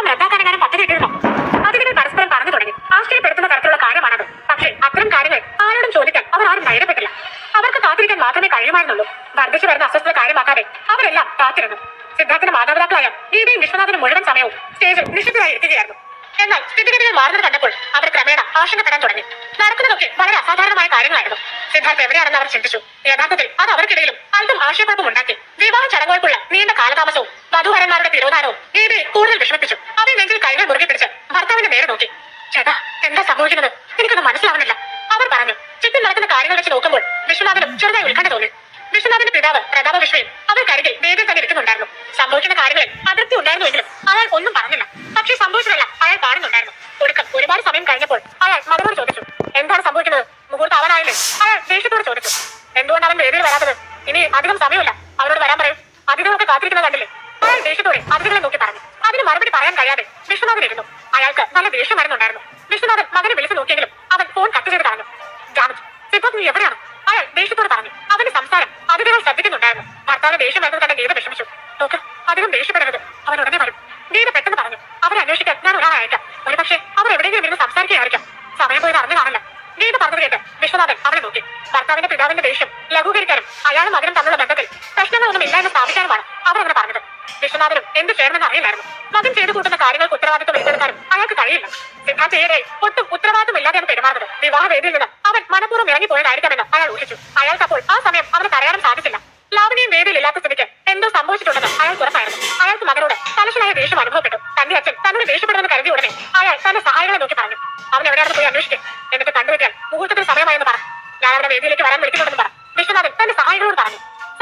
വിവാഹം റദ്ദാക്കാനെങ്ങാനും പദ്ധതി ഇട്ടിരുന്നോ? അതിനെ പരസ്പരം പറഞ്ഞു തുടങ്ങി. ആശ്ചര്യപ്പെടുത്തുന്ന തരത്തിലുള്ള കാര്യമാണത്. പക്ഷേ അത്തരം കാര്യങ്ങൾ ആരോടും ചോദിക്കാൻ അവർ ആരും ധൈര്യപ്പെട്ടില്ല. അവർക്ക് കാത്തിരിക്കാൻ മാത്രമേ കഴിയുമായിരുന്നുള്ളൂ. വർദ്ധിച്ചു വരുന്ന അസ്വസ്ഥത കാര്യമാക്കാതെ അവരെല്ലാം കാത്തിരുന്നു. സിദ്ധാർത്ഥിന്റെ മാതാപിതാക്കളായ ഗീതയും വിശ്വനാഥനും മുഴുവൻ സമയവും സ്റ്റേജിൽ നിശ്ചിതരായി ഇരിക്കുകയായിരുന്നു എന്നാൽ സ്ഥിതിഗതികൾ മാറുന്നത് കണ്ടപ്പോൾ അവർ ക്രമേണ ആശങ്കപ്പെടാൻ തുടങ്ങി. നടക്കുന്നതൊക്കെ വളരെ അസാധാരണമായ കാര്യങ്ങളായിരുന്നു. സിദ്ധാർത്ഥ് എവിടെയാണെന്ന് അവർ ചിന്തിച്ചു. യഥാർത്ഥത്തിൽ അത് അവർക്കിടയിലും അല്പം ആശയക്കുഴപ്പം ഉണ്ടാക്കി വിവാഹ ചടങ്ങുകൾക്കുള്ള നീണ്ട കാലതാമസവും വധുവരന്മാരുടെ തിരോധാനവും ഗീതയെ കൂടുതൽ വിഷമിപ്പിച്ചു. അവൻ നെഞ്ചിൽ കൈകൾ മുറുകെ പിടിച്ച് ഭർത്താവിന്റെ നേരെ നോക്കി. ചേട്ടാ എന്താ സംഭവിക്കുന്നത്? എനിക്കൊന്നും മനസ്സിലാവുന്നില്ല. അവർ പറഞ്ഞു ചുറ്റും നടക്കുന്ന കാര്യങ്ങൾ വെച്ച് നോക്കുമ്പോൾ വിശ്വനാഥനും ചെറുതായി ഉത്കണ്ഠ തോന്നി. വിശ്വനാഥന്റെ പിതാവ് പ്രതാപ വിശ്വയും അവർക്കരികിൽ ദേവിയെ തന്നെ ഇരിക്കുന്നുണ്ടായിരുന്നു. സംഭവിക്കുന്ന കാര്യങ്ങളിൽ അതിർത്തി ഉണ്ടായിരുന്നുവെങ്കിലും അയാൾ ഒന്നും പറഞ്ഞില്ല. പക്ഷേ സംഭവിച്ചതല്ല അയാൾ കാണുന്നുണ്ടായിരുന്നു. ഒടുക്കം ഒരുപാട് സമയം കഴിഞ്ഞപ്പോൾ അയാൾ മകനോട് ചോദിച്ചു എന്താണ് സംഭവിക്കുന്നത്? മുഹൂർത്തം അവനായില്ലേ? അയാൾ ദേഷ്യത്തോട് ചോദിച്ചു എന്തുകൊണ്ടാണ് വേദിയിൽ വരാത്തത്? ഇനി അധികം സമയമില്ല. അവരോട് വരാൻ പറയും. അധികമൊക്കെ കാത്തിരിക്കുന്നത് കണ്ടില്ലേ? ദേഷ്യത്തോടെ അതിഥികളെ നോക്കി പറഞ്ഞു. അതിന് മറുപടി പറയാൻ കഴിയാതെ വിഷ്ണുനാഥൻ ഇരുന്നു. അയാൾക്ക് നല്ല ദേഷ്യം വരുന്നുണ്ടായിരുന്നു. വിഷ്ണുനാഥൻ മകനെ വിളിച്ചു നോക്കിയെങ്കിലും അവൻ ഫോൺ കട്ട് ചെയ്ത് കളഞ്ഞു. ജാനകി സിദ്ധാർത്ഥ് നീ എവിടെയാണ്? അയാൾ ദേഷ്യത്തോട് പറഞ്ഞു. അവന്റെ സംസാരം അതിഥികൾ ശ്രദ്ധിക്കുന്നുണ്ടായിരുന്നു. ഭർത്താവ് ദേഷ്യം വരുന്നത് കണ്ട ഗീത വിഷമിച്ചു. നോക്ക് അധികം ദേഷ്യപ്പെടരുത്. അവൻ ഉടനെ വരും. ഗീത പെട്ടെന്ന് പറഞ്ഞു. അവരെ അന്വേഷിക്കാൻ ഞാൻ ഒരാളെ അയക്കാം. ഒരു പക്ഷേ അവർ എവിടെയെങ്കിലും ഇരുന്ന് സംസാരിക്കുകയായിരിക്കാം. സമയം പോയത് അറിഞ്ഞു കാണില്ല ഗീത പറഞ്ഞത് കേട്ട് വിശ്വനാഥൻ അവരെ നോക്കി. ഭർത്താവിന്റെ പിതാവിന്റെ ദേഷ്യം ലഘൂകരിക്കാനും അയാളും അതിനും തമ്മിലുള്ള വിശ്വനാഥനും എന്ത് ചെയ്യണമെന്ന് അറിയില്ലായിരുന്നു. മകൻ ചെയ്തു കൂട്ടുന്ന കാര്യങ്ങൾക്ക് ഉത്തരവാദിത്വം ഏറ്റെടുക്കാനും അയാൾക്ക് കഴിയില്ല. സിദ്ധാർത്ഥ ഏറെ ഒട്ടും ഉത്തരവാദിത്വം ഇല്ലാതെയാണ് പെരുമാറുന്നത്. വിവാഹവേദിയിൽ നിന്ന് അവൻ മനഃപൂർവം ഇറങ്ങിപ്പോയതായിരിക്കാമെന്ന് അയാൾ ഊഹിച്ചു. അയാൾക്ക് അപ്പോൾ ആ സമയം അവന് പറയാനും സാധിച്ചില്ല. ലാവണിയും വേദിയിൽ ഇല്ലാത്ത സ്ഥിതിക്ക് എന്തോ സംഭവിച്ചിട്ടുണ്ടെന്ന് അയാൾ ഉറപ്പായിരുന്നു. അയാൾക്ക് മകനോട് തലശനായ ദേഷ്യം അനുഭവപ്പെട്ടു. തന്റെ അച്ഛൻ തന്നോട് ദേഷ്യപ്പെടുമെന്ന് കരുതി ഉടനെ അയാൾ തന്റെ സഹായികളെ നോക്കി പറഞ്ഞു. അവൻ എവിടെയാണ് പോയി അന്വേഷിക്കും. എന്നിട്ട് കണ്ടുവെക്കാൻ മുഹൂർത്തത്തിന് സമയമായെന്ന് പറ. ഞാൻ അവരുടെ വേദിയിലേക്ക് വരാൻ വിളിക്കുന്നുണ്ടെന്ന് പറഞ്ഞു വിശ്വനാഥൻ തന്റെ സഹായികളോട് പറഞ്ഞു.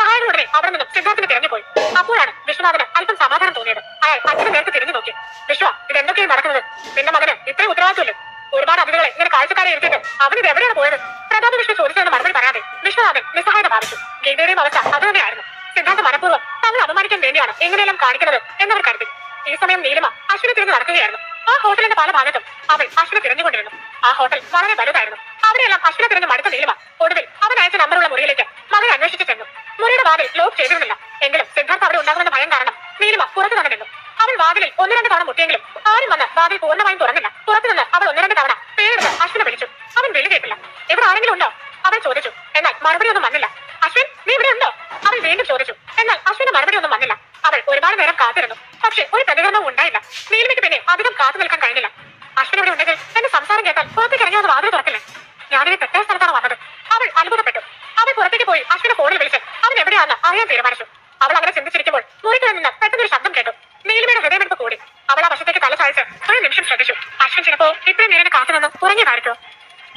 സഹായികളുടനെ അവിടെ നിന്നും സിദ്ധാർത്ഥിന് തിരഞ്ഞുപോയി അപ്പോഴാണ് വിശ്വനാഥന് അല്പം സമാധാനം തോന്നിയത്. അയാൾ അച്ഛനെ നേരത്തെ തിരിഞ്ഞു നോക്കി. വിശ്വ ഇത് എന്തൊക്കെയാണ് നടക്കുന്നത്? നിന്റെ മകന് ഇത്രയും ഉത്തരവാദിത്വമില്ലേ? ഒരുപാട് അതിഥികളെ ഇങ്ങനെ കാഴ്ചക്കാരെ ഇരുത്തിട്ട് അവന് എവിടെയാണ് പോയത്? പ്രതാപ വിഷ്ണു ചോദിച്ചതെന്ന് മറുപടി പറയാതെ വിശ്വനാഥൻ നിസ്സഹായത ഭാവിച്ചു. ഗീതയുടെയും അവസ്ഥ അത് തന്നെയായിരുന്നു. സിദ്ധാർത്ഥ മനഃപൂർവം തങ്ങൾ അപമാനിക്കാൻ വേണ്ടിയാണ് എങ്ങനെയെല്ലാം കാണിക്കുന്നത് എന്നവർ കരുതി. ഈ സമയം നീലിമ അശ്വിനെ തിരിഞ്ഞ് നടക്കുകയായിരുന്നു. ആ ഹോട്ടലിന്റെ പല ഭാഗത്തും അവൾ അശ്വിനെ തിരഞ്ഞുകൊണ്ടിരുന്നു. ആ ഹോട്ടൽ വളരെ വലുതായിരുന്നു. അവിടെയെല്ലാം അശ്വിനെ തിരഞ്ഞ് മടുത്ത നീലിമ ഒടുവിൽ അവൻ അയച്ച നമ്പറുള്ള മുറിയിലേക്ക് മകൻ അന്വേഷിച്ചു ചെന്നു. മുറിയുടെ വാതിൽ ലോക്ക് ചെയ്തിരുന്നില്ല. എങ്കിലും സിദ്ധാർത്ഥ അവിടെ ഉണ്ടാകുന്ന ഭയം കാരണം നീലിമ പുറത്തു തന്നെ നിന്നു അവൾ വാതിലിൽ ഒന്ന് രണ്ട് തവണ മുട്ടിയെങ്കിലും ആരും വന്ന് വാതിൽ പൂർണമായും തുറന്നില്ല. പുറത്തു നിന്ന് അവൾ ഒന്ന് രണ്ട് തവണ പേരെടുത്ത് അശ്വിനെ വിളിച്ചു. അവൻ വിളി കേട്ടില്ല. ഇവിടെ ആരെങ്കിലും ഉണ്ടോ? അവൻ ചോദിച്ചു. എന്നാൽ മറുപടി ഒന്നും വന്നില്ല. അശ്വിൻ നീ ഇവിടെ ഉണ്ടോ? അവൾ വീണ്ടും ചോദിച്ചു. എന്നാൽ അശ്വിന് മറുപടി ഒന്നും വന്നില്ല. അവൾ ഒരുപാട് നേരം കാത്തിരുന്നു. പക്ഷെ ഒരു പ്രതികരണവും ഉണ്ടായില്ല. നീലിമയ്ക്ക് പിന്നെ അധികം കാത്തു നിൽക്കാൻ കഴിഞ്ഞില്ല. അശ്വിൻ ഇവിടെ ഉണ്ടെങ്കിൽ? എന്റെ സംസാരം കേട്ടാൽ പുറത്തേക്ക് ഇറങ്ങി വാതിൽ തുറക്കില്ലേ? ഞാനിനി തെറ്റായ സ്ഥലത്താണ് വന്നത് അവൾ അത്ഭുതപ്പെട്ടു അവൾ പുറത്തേക്ക് പോയി. അശ്വിനെ ഫോണിൽ വിളിച്ച് അവൻ എവിടെയാണെന്ന് അറിയാൻ തീരുമാനിച്ചു. അവൾ അങ്ങനെ ചിന്തിച്ചിരിക്കുമ്പോൾ മുറികളിൽ നിന്ന് പെട്ടെന്നൊരു ശബ്ദം കേട്ടു. നീലിമയുടെ ഹൃദയമെടുപ്പ് കൂടി. അവൾ ആ വശത്തേക്ക് തല ചായച്ച് ഒരു നിമിഷം ശ്രദ്ധിച്ചു. അശ്വിൻ ചിലപ്പോ ഇത്രയും നേരം കാത്തു നിന്ന് ഉറങ്ങിയതായിരിക്കും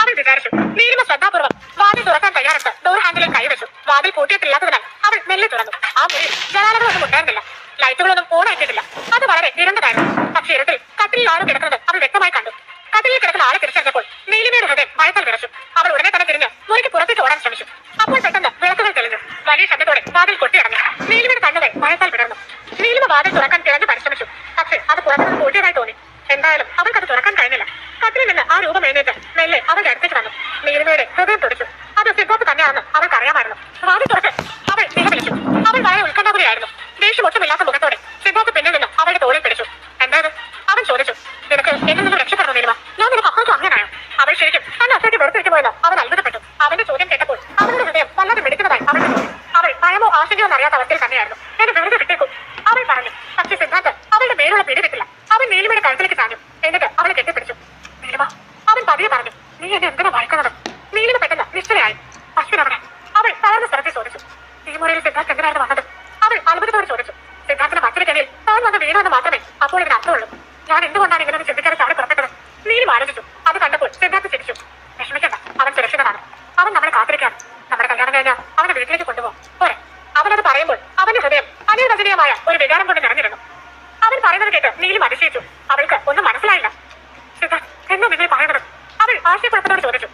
അവൾ വിചാരിച്ചു നീലിമ ശ്രദ്ധാപൂർവം വാതിൽ തുറക്കാൻ തയ്യാറെടുത്ത് ഡോർ ഹാൻഡിലിൽ കൈവച്ചു. വാതിൽ പൂട്ടിയിട്ടില്ലാത്തതിനാൽ അവൾ മെല്ലെ തുറന്നു. ആ മുറിയിൽ ജനാലകളൊന്നും ഉണ്ടായിരുന്നില്ല. ലൈറ്റുകളൊന്നും ഓൺ ആക്കിയിട്ടില്ല അത് വളരെ ഇരുണ്ടതായിരുന്നു പക്ഷേ ഇരുട്ടിൽ കട്ടിലിൽ ആളും കിടക്കുന്നത് അവൾ വ്യക്തമായി കണ്ടു. കട്ടിലിൽ കിടക്കുന്ന ആളെ തിരിച്ചറിഞ്ഞപ്പോൾ നീലിമയുടെ ഹൃദയം ഭയത്താൽ വിറച്ചു. അവൾ ഉടനെ തന്നെ തിരിഞ്ഞ് മുറിക്ക് പുറത്തേക്ക് ഓടാൻ ശ്രമിച്ചു അപ്പോൾ പെട്ടെന്ന് വിളക്കുകൾ തെളിഞ്ഞു വലിയ ശബ്ദത്തോടെ വാതിൽ കൊട്ടിയടങ്ങി നീലിമയുടെ കണ്ണുകൾ മഴത്താൽ വിടർന്നു നീലിമ വാതിൽ തുറക്കാൻ തിരഞ്ഞു പരിശ്രമിച്ചു പക്ഷേ അത് പുറത്തുനിന്ന് പൂട്ടിയതായി തോന്നി എന്തായാലും അവൾക്ക് അത് തുറക്കാൻ കഴിഞ്ഞില്ല കട്ടിലിൽ നിന്ന് ആ രൂപം എഴുന്നേറ്റ് മെല്ലെ അവളുടെ അടുത്തേക്ക് വന്നു നീലിമയുടെ ഹൃദയം തുടിച്ചു അത് സിദ്ധാർത്ഥ് തന്നെയാണെന്ന് അവൾക്ക് അറിയാമായിരുന്നു വാതിൽ തുറച്ച് അവൾ നിലവിളിച്ചു അവൾ വളരെ ഉത്കണ്ഠാകുലയായിരുന്നു ദേഷ്യം ഒട്ടുമില്ലാത്ത മുഖത്തോടെ സിദ്ധാർത്ഥ് പിന്നിൽ നിന്ന് അവളുടെ തോളിൽ പിടിച്ചു എന്തായത് അവൻ ചോദിച്ചു നിനക്ക് എന്നിൽ നിന്ന് രക്ഷപ്പെടണം നീലിമ ഞാൻ നിനക്ക് അപ്പുറത്ത് അങ്ങനായോ അവൾ ശരിക്കും തന്നെ അത്രയ്ക്ക് വെറുത്തിരിക്കുമെന്ന് അവൻ അത്ഭുതപ്പെട്ടു അവന്റെ ചോദ്യം കേട്ടപ്പോൾ അവളുടെ ഹൃദയം വല്ലാതെ മിടിക്കുന്നതായി അവൾക്ക് തോന്നി അവൾ ഭയമോ അറിയാത്ത അവസ്ഥയിൽ തന്നെയായിരുന്നു. എന്നെ വെറുതെ വിട്ടേക്കും. അവൾ പറഞ്ഞു പക്ഷേ സിദ്ധാർത്ഥ് അവളുടെ മേലുള്ള പിടി വിട്ടില്ല അവൻ നീലിമയുടെ കഴുത്തിലേക്ക് താഞ്ഞു എന്നിട്ട് അവളെ കെട്ടിപ്പിടിച്ചു. നീലിമ അവൻ പതിയെ പറഞ്ഞു നീ എന്നെ എന്തിനാ വായിക്കുന്നത്? നീലിമ പെട്ടെന്ന് നിശ്ചലയായി. അശ്വിൻ അവിടെ അവൾ തളർന്ന സ്ഥലത്തിൽ ചോദിച്ചു ഈ മുറിയിൽ സിദ്ധാർത്ഥ് എന്തിനായിരുന്നു വന്നത്? അവൾ അത്ഭുതത്തോട് ചോദിച്ചു സിദ്ധാർത്ഥിന്റെ മറ്റൊരു കെണിയിൽ താൻ വന്ന് വീണമെന്ന് മാത്രമേ അപ്പോൾ ഇതിന് അർത്ഥമുള്ളൂ. ഞാൻ എന്തുകൊണ്ടാണ് ഇങ്ങനെ ചിന്തിക്കാതെ ചാടി പുറപ്പെട്ടത് നീലിമ ആലോചിച്ചു അത് കണ്ടപ്പോൾ സിദ്ധാർത്ഥ് ചിരിച്ചു വിഷമിക്കണ്ട അവൻ സുരക്ഷിതനാണ് അവൻ നമ്മളെ കാത്തിരിക്കാണ് നമ്മുടെ കല്യാണം കഴിഞ്ഞാൽ അവനെ വീട്ടിലേക്ക് കൊണ്ടുപോകും പോരെ അവനത് പറയുമ്പോൾ അവന്റെ ഹൃദയം അനിർവചനീയമായ ഒരു വികാരം കൊണ്ട് നിറഞ്ഞിരുന്നു. അവൻ പറയുന്നത് കേട്ട് നീലും അതിശയിച്ചു. അവൾക്ക് ഒന്നും മനസ്സിലായില്ല. സിദ്ധാർത്ഥ് എന്താ നിങ്ങൾ പറയുന്നത്? അവൾ ആശയക്കുഴപ്പത്തോട് ചോദിച്ചു.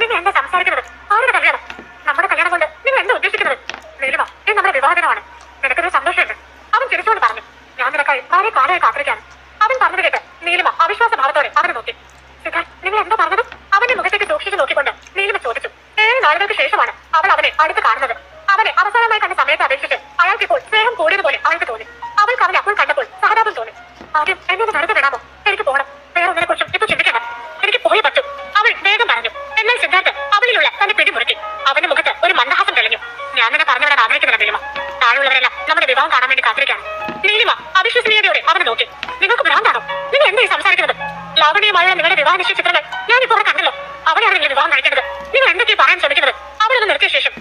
നിങ്ങൾ എന്താ സംസാരിക്കുന്നത്? ആരുടെ കല്യാണം? നമ്മുടെ കല്യാണം കൊണ്ട് നിങ്ങൾ എന്താ ഉദ്ദേശിക്കുന്നത്? നീലിമ ഇത് നമ്മുടെ വിവാഹദിനമാണ്. നിനക്കൊരു സന്തോഷമുണ്ട്. അവൻ ചിരിച്ചുകൊണ്ട് പറഞ്ഞു. ഞാൻ നിനക്കായി വളരെ കാലമായി കാത്തിരിക്കാണ് അവൻ പറഞ്ഞത് കേട്ട് നീലിമ അവിശ്വാസ ഭാവത്തോടെ അവനെ നോക്കി. സിദ്ധാർത്ഥ് നിങ്ങൾ എന്താ പറഞ്ഞത്? അവന്റെ മുഖത്തേക്ക് സൂക്ഷിച്ചു നോക്കിക്കൊണ്ട് നീലിമ ചോദിച്ചു. ഏഴ് നാളുകൾക്ക് ശേഷമാണ് അവൾ അവനെ അടുത്ത് കാണുന്നത്. സിദ്ധാർത്ഥ് അവളിലുള്ള തന്റെ പിടി മുറുക്കി. അവന്റെ മുഖത്ത് ഒരു മന്ദഹാസം തെളിഞ്ഞു. ഞാൻ തന്നെ പറഞ്ഞു വിടാൻ ആഗ്രഹിക്കുന്നില്ല നീലിമ. താഴെയുള്ളവരെല്ലാം നമ്മുടെ വിവാഹം കാണാൻ വേണ്ടി കാത്തിരിക്കാണ് നീലിമ അവിശ്വസനീയതയോടെ അവനെ നോക്കി. നിങ്ങൾക്ക് ഭ്രാന്താണോ? നിങ്ങൾ എന്തായി സംസാരിക്കുന്നത്? ലാവണ്യമായ നിങ്ങളുടെ വിവാഹ നിശ്ചയ ചിത്രങ്ങൾ ഞാൻ ഇപ്പോൾ കണ്ടല്ലോ. അവളെയാണ് നിങ്ങൾ വിവാഹം കഴിക്കേണ്ടത്. നിങ്ങൾ എന്തൊക്കെയാണ് പറയാൻ ശ്രമിക്കുന്നത്? അവളൊന്ന് നിർത്തിയ ശേഷം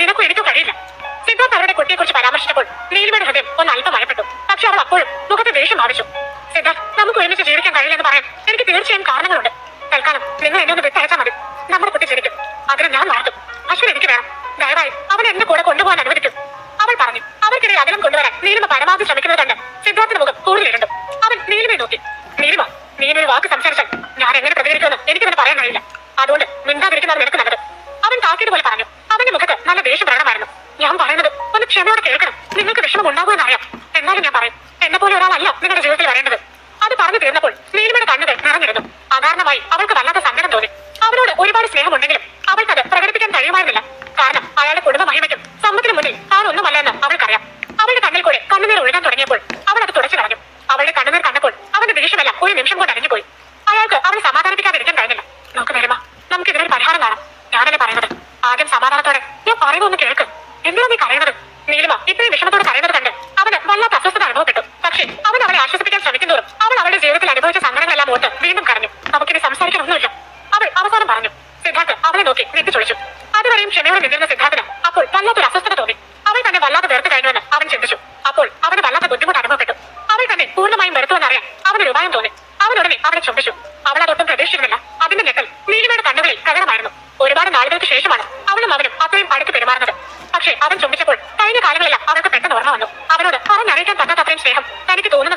നിനക്കും എനിക്കും കഴിയില്ല. സിദ്ധാർത്ഥ് അവരുടെ കുട്ടിയെ കുറിച്ച് പരാമർശിച്ചപ്പോൾ നീലിമയുടെ ഹൃദയം ഒന്ന് അല്പം ഭയപ്പെട്ടു പക്ഷെ അവൾ അപ്പോഴും മുഖത്ത് ദേഷ്യം ഭാവിച്ചു സിദ്ധാർത്ഥ് നമുക്ക് ഒരുമിച്ച് ജീവിക്കാൻ കഴിയില്ലെന്ന് പറയാൻ എനിക്ക് തീർച്ചയായും കാരണങ്ങളുണ്ട്. തൽക്കാലം നിങ്ങൾ എന്നെ ഒന്ന് വിട്ടയച്ചാൽ മതി. നമ്മുടെ കുട്ടി ജനിക്കും. അതിന് ഞാൻ മാറ്റും അശ്വിൻ എനിക്ക് വേണം. ദയവായി അവനെ എന്റെ കൂടെ കൊണ്ടുപോകാൻ അനുവദിക്കും. അവൾ പറഞ്ഞു അവർക്കിടയിൽ അകലം കൊണ്ടുവരാൻ നീലിമ പരമാവധി ശ്രമിക്കുന്നത് കണ്ട് സിദ്ധാർത്ഥിന്റെ മുഖം കൂടുതലിട്ടുണ്ട് അവൻ നീലിമയെ നോക്കി. നീലിമ ഒരു വാക്ക് സംസാരിച്ചാൽ ഞാൻ എങ്ങനെ പ്രതികരിക്കുമെന്ന് എനിക്കതിന് പറയാൻ കഴിയില്ല. അതുകൊണ്ട് മിണ്ടാതിരിക്കുന്നവർ നിനക്ക് നല്ലത്. അവൻ താക്കിയത് പോലെ പറഞ്ഞു. അവന്റെ മുഖത്ത് നല്ല ദേഷ്യം പ്രകടമായിരുന്നു ഞാൻ പറയുന്നത് ഒന്ന് ക്ഷമയോടെ കേൾക്കണം. നിങ്ങൾക്ക് വിഷമം ഉണ്ടാകുമെന്ന് അറിയാം എന്നാലും ഞാൻ പറയും എന്നെ പോലെ ഒരാളല്ല നിങ്ങളുടെ ജീവിതത്തിൽ വരേണ്ടത്. അത് പറഞ്ഞു തീർന്നപ്പോൾ നീലിമയുടെ കണ്ണുകൾ നിറഞ്ഞിരുന്നു. അകാരണമായി അവൾക്ക് വല്ലാത്ത സങ്കടം തോന്നി. അവനോട് ഒരുപാട് സ്നേഹമുണ്ടെങ്കിലും അവൾക്കത് പ്രകടിപ്പിക്കാൻ കഴിയുമായിരുന്നില്ല. കാരണം അയാളുടെ കുടുംബ മഹിമയ്ക്കും സമ്പത്തിനു മുന്നിൽ താൻ ഒന്നുമല്ലെന്ന് അവൾക്കറിയാം. അവളുടെ കണ്ണിൽ കൂടെ കണ്ണുനീർ ഒഴുകാൻ തുടങ്ങിയപ്പോൾ അവൾ അത് തുടച്ചു കളഞ്ഞു. അവളുടെ കണ്ണുനീർ കണ്ടപ്പോൾ അവന്റെ ദേഷ്യമെല്ലാം ഒരു നിമിഷം കൊണ്ട് അടഞ്ഞുപോയി അയാൾക്ക് അവനെ സമാധാനിപ്പിക്കാതിരിക്കാൻ കഴിഞ്ഞില്ല. നമുക്ക് വരുമ നമുക്ക് ഇതിനൊരു പരിഹാരം കാണാം. ഞാനല്ലേ പറയുന്നത്? ആദ്യം സമാധാനത്തോടെ. ഞാൻ പറയുന്നൊന്ന് കേൾക്ക്. എന്തിനാ നീ കരയുന്നത്? നീലിമ ഇത്രയും വിഷമത്തോടെ കരയുന്നത് കണ്ട് അവന് വല്ലാത്ത അസ്വസ്ഥത അനുഭവപ്പെട്ടു. പക്ഷേ അവൻ അവളെ ആശ്വസിപ്പിക്കാൻ ശ്രമിക്കുന്നതോറും അവൾ അവളുടെ ജീവിതത്തിൽ അനുഭവിച്ച സങ്കടങ്ങളെല്ലാം ഓർത്ത് വീണ്ടും കരഞ്ഞു. നമുക്കിനി സംസാരിക്കാനൊന്നുമില്ല അവൾ അവസാനം പറഞ്ഞു സിദ്ധാർത്ഥ് അവളെ നോക്കി നെറ്റിച്ചൊളിച്ചു അതുവരെയും ക്ഷമയോടെ നിന്നിരുന്ന സിദ്ധാർത്ഥന് അപ്പോൾ വല്ലാത്തൊരു അസ്വസ്ഥത തോന്നി. അവൾ തന്നെ വല്ലാതെ വെറുത്ത് കഴിഞ്ഞുവെന്ന് അവൻ ചിന്തിച്ചു. അപ്പോൾ അവന് വല്ലാത്ത ബുദ്ധിമുട്ട് അനുഭവപ്പെട്ടു. അവൾ തന്നെ പൂർണമായും വെറുത്തുവെന്നറിയാൻ അവനൊരു ഉപായം തോന്നി. അവനുടനെ അവളെ ചുംബിച്ചു. അവൾ അതൊട്ടും പ്രതീക്ഷിക്കുന്നില്ല അതിന്റെ ഞെട്ടൽ നീലിമയുടെ കണ്ണുകളിൽ പ്രകടമായിരുന്നു ഒരുപാട് നാളുകൾക്ക് ശേഷമാണ് അവളും അവനും അത്രയും അടുത്ത് പെരുമാറുന്നത്. പക്ഷേ അവൻ ചുംബിച്ചപ്പോൾ കഴിഞ്ഞ കാലങ്ങളെല്ലാം അവൾക്ക് പെട്ടെന്ന് ഓർമ്മ വന്നു. അവനോട് പറഞ്ഞറിയിക്കാൻ പറ്റാത്ത അത്രയും സ്നേഹം. തനിക്ക് തോന്നുന്നതായി